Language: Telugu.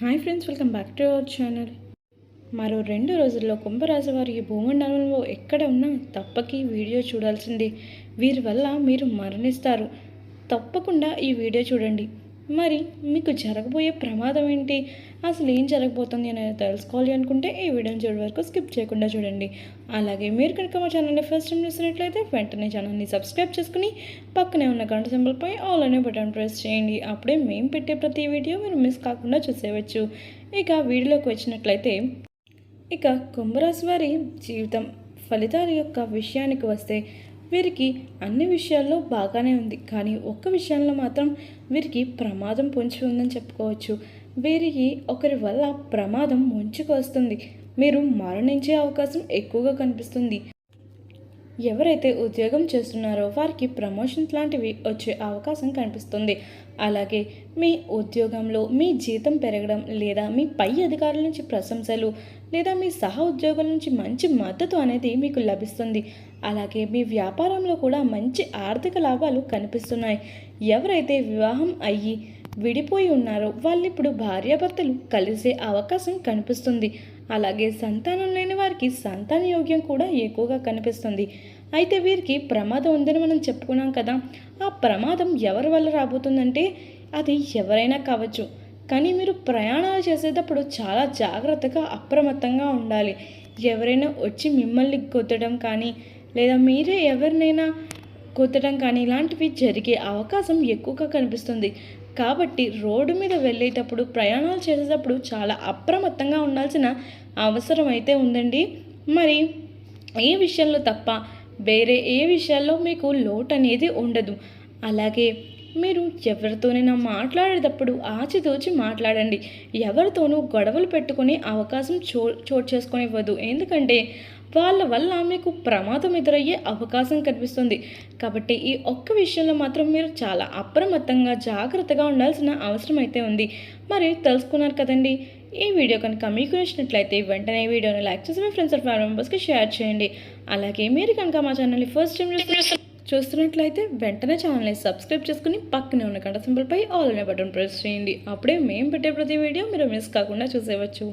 Hi friends welcome back to our channel. మరో రెండు రోజుల్లో కుంభరాశి వారు ఈ భూమండలంలో ఎక్కడ ఉన్నా తప్పక ఈ వీడియో చూడాల్సిందే. వీరి వల్ల మీరు మరణిస్తారు. తప్పకుండా ఈ వీడియో చూడండి. మరి మీకు జరగబోయే ప్రమాదం ఏంటి? అసలు ఏం జరగబోతుంది అనేది తెలుసుకోవాలి అనుకుంటే ఈ వీడియోని చూడే వరకు స్కిప్ చేయకుండా చూడండి. అలాగే మీరు కనుక మా ఛానల్ని ఫస్ట్ టైం చూసినట్లయితే వెంటనే ఛానల్ని సబ్స్క్రైబ్ చేసుకుని పక్కనే ఉన్న గంట సింబల్పై ఆల్ అనే బటన్ ప్రెస్ చేయండి. అప్పుడే మేము పెట్టే ప్రతి వీడియో మీరు మిస్ కాకుండా చూసేయవచ్చు. ఇక వీడియోలోకి వచ్చినట్లయితే ఇక కుంభరాశి వారి జీవితం ఫలితాల యొక్క విషయానికి వస్తే వీరికి అన్ని విషయాల్లో బాగానే ఉంది. కానీ ఒక్క విషయంలో మాత్రం వీరికి ప్రమాదం పొంచి ఉందని చెప్పుకోవచ్చు. వీరికి ఒకరి వల్ల ప్రమాదం ముంచుకు వస్తుంది. మీరు మరణించే అవకాశం ఎక్కువగా కనిపిస్తుంది. ఎవరైతే ఉద్యోగం చేస్తున్నారో వారికి ప్రమోషన్స్ లాంటివి వచ్చే అవకాశం కనిపిస్తుంది. అలాగే మీ ఉద్యోగంలో మీ జీతం పెరగడం లేదా మీ పై అధికారుల నుంచి ప్రశంసలు లేదా మీ సహ ఉద్యోగుల నుంచి మంచి మద్దతు అనేది మీకు లభిస్తుంది. అలాగే మీ వ్యాపారంలో కూడా మంచి ఆర్థిక లాభాలు కనిపిస్తున్నాయి. ఎవరైతే వివాహం అయ్యి విడిపోయి ఉన్నారో. వాళ్ళు ఇప్పుడు భార్యాభర్తలు కలిసే అవకాశం కనిపిస్తుంది. అలాగే సంతానం లేని వారికి సంతాన యోగ్యం కూడా ఎక్కువగా కనిపిస్తుంది. అయితే వీరికి ప్రమాదం ఉందని మనం చెప్పుకున్నాం కదా. ఆ ప్రమాదం ఎవరి వల్ల రాబోతుందంటే అది ఎవరైనా కావచ్చు. కానీ మీరు ప్రయాణాలు చేసేటప్పుడు చాలా జాగ్రత్తగా అప్రమత్తంగా ఉండాలి. ఎవరైనా వచ్చి మిమ్మల్ని కొట్టడం కానీ లేదా మీరే ఎవరినైనా కుట్టడం కానీ ఇలాంటివి జరిగే అవకాశం ఎక్కువగా కనిపిస్తుంది. కాబట్టి రోడ్డు మీద వెళ్ళేటప్పుడు ప్రయాణాలు చేసేటప్పుడు చాలా అప్రమత్తంగా ఉండాల్సిన అవసరం అయితే ఉందండి. మరి ఏ విషయంలో తప్ప వేరే ఏ విషయాల్లో మీకు లోటు అనేది ఉండదు. అలాగే మీరు ఎవరితోనైనా మాట్లాడేటప్పుడు ఆచితూచి మాట్లాడండి. ఎవరితోనూ గొడవలు పెట్టుకునే అవకాశం చో చోటు చేసుకొనివ్వదు. ఎందుకంటే వాళ్ళ వల్ల మీకు ప్రమాదం ఎదురయ్యే అవకాశం కనిపిస్తుంది. కాబట్టి ఈ ఒక్క విషయంలో మాత్రం మీరు చాలా అప్రమత్తంగా జాగ్రత్తగా ఉండాల్సిన అవసరం అయితే ఉంది. మరి తెలుసుకున్నారు కదండి. ఈ వీడియో కనుక మీకు నచ్చినట్లయితే వెంటనే ఈ వీడియోని లైక్ చేసి మీ ఫ్రెండ్స్ అండ్ ఫ్యామిలీ మెంబర్స్కి షేర్ చేయండి. అలాగే మీరు కనుక మా ఛానల్ని ఫస్ట్ టైం చూస్తున్నట్లయితే వెంటనే ఛానల్ని సబ్స్క్రైబ్ చేసుకుని పక్కనే ఉన్న గంట సింబల్పై ఆల్ అనే బటన్ ప్రెస్ చేయండి. అప్పుడే మేము పెట్టే ప్రతి వీడియో మీరు మిస్ కాకుండా చూసేవచ్చు